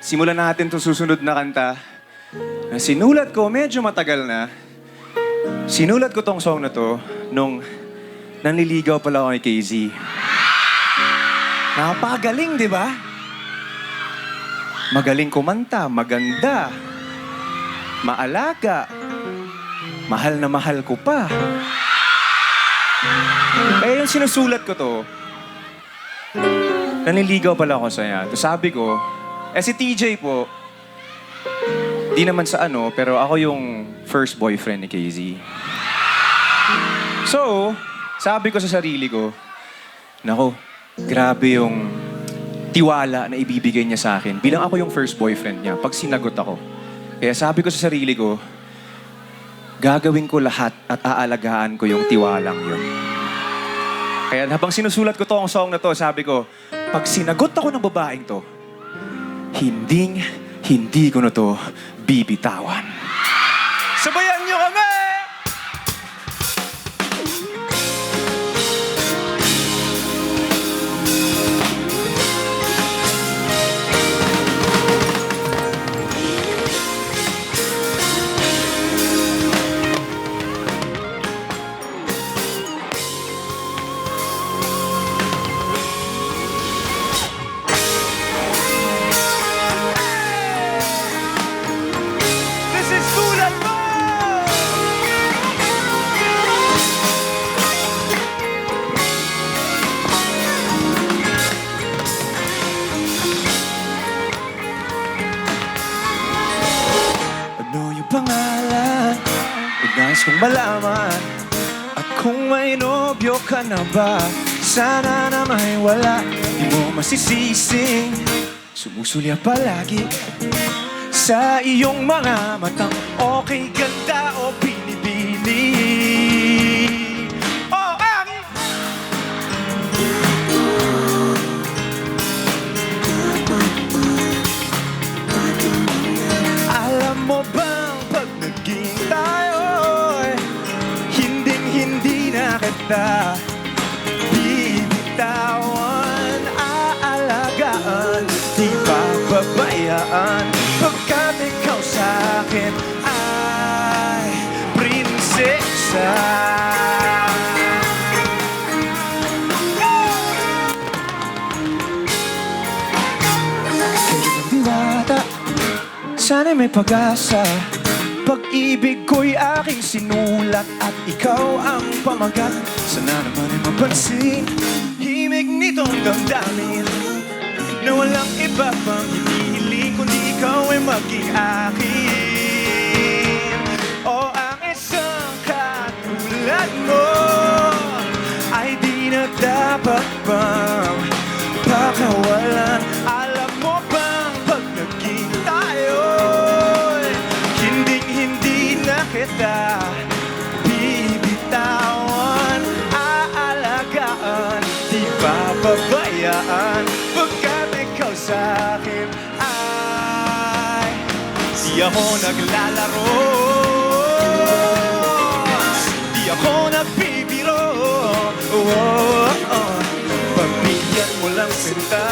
simulan natin itong susunod na kanta. Na sinulat ko, medyo matagal na. Sinulat ko tong song na to nung nanliligaw pala ako kay KZ. Napakagaling, di ba? Magaling kumanta, maganda, maalaga, mahal na mahal ko pa. Kaya yung sinusulat ko to, nanliligaw pala ako sa'yo. To sabi ko, eh si TJ po, di naman sa ano, pero ako yung first boyfriend ni KZ. So, sabi ko sa sarili ko, nako, grabe yung tiwala na ibibigay niya sa akin. Bilang ako yung first boyfriend niya, pag sinagot ako. Kaya sabi ko sa sarili ko, gagawin ko lahat at aalagaan ko yung tiwalang yun. Kaya habang sinusulat ko to ang song na to, sabi ko, pag sinagot ako ng babaeng to, hinding, hindi ko na to bibitawan. Pangalan? Nais kong malaman At kung may nobyo ka na ba Sana na may wala Di mo masisising Sumusulya palagi sa iyong mga matang okay ganda kita. Bibitawan, aalagaan Di pababayaan Pagkat ikaw sa akin ay prinsesa. Kayo ng diwata Sana may pag-asa Pag-ibig ko'y aking sinulat At ikaw ang pamagat. Sana naman ay mapansin Himig nitong damdamin Na walang iba pang hinihiling Kundi ikaw ay maging akin papabayaan Pagkat ikaw sa akin. Ay Di ako naglalaro. Di ako nagbibiro oh, oh, oh. Pabigyan mo lang sinta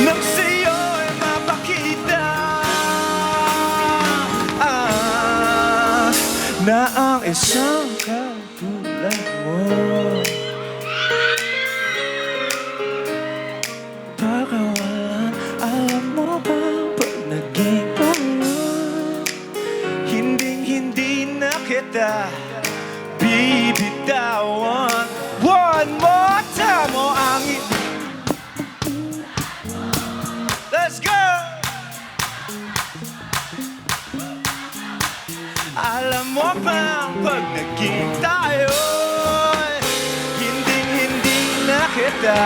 Nang sa'yo ay mapakita. Ah, Na ang isang katulad mo Alam mo bang pag naging tayo Hinding hindi na kita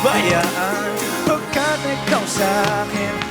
pabayaan Pagkat ikaw sa akin